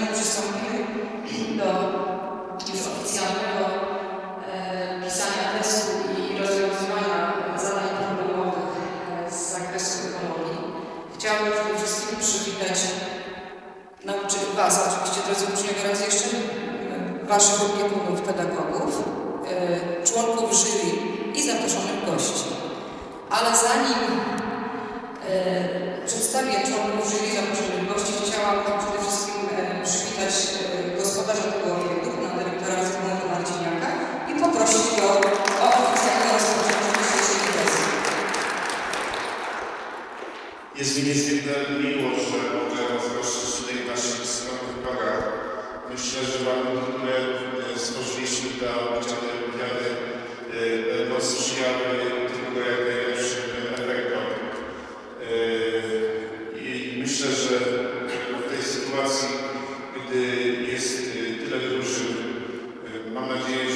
zanim przystąpimy do już oficjalnego e, pisania testu i rozwiązywania e, zadań problemowych e, z zakresu ekonomii, chciałabym przede wszystkim przywitać no, nauczycieli Was, oczywiście drodzy uczniowie, raz jeszcze e, Waszych opiekunów, pedagogów, e, członków jury i zaproszonych gości. Ale zanim e, przedstawię członków jury zaproszonych gości, Jest mi niezmierna miłość, że mogę Was gościć tutaj naszych skromnych progach. Myślę, że warunki, które stworzyliśmy dla obecnej olimpiady, no, sprzyjały tylko jak najlepszym efektom. I myślę, że w tej sytuacji, gdy jest e, tyle drużyn, e, mam nadzieję,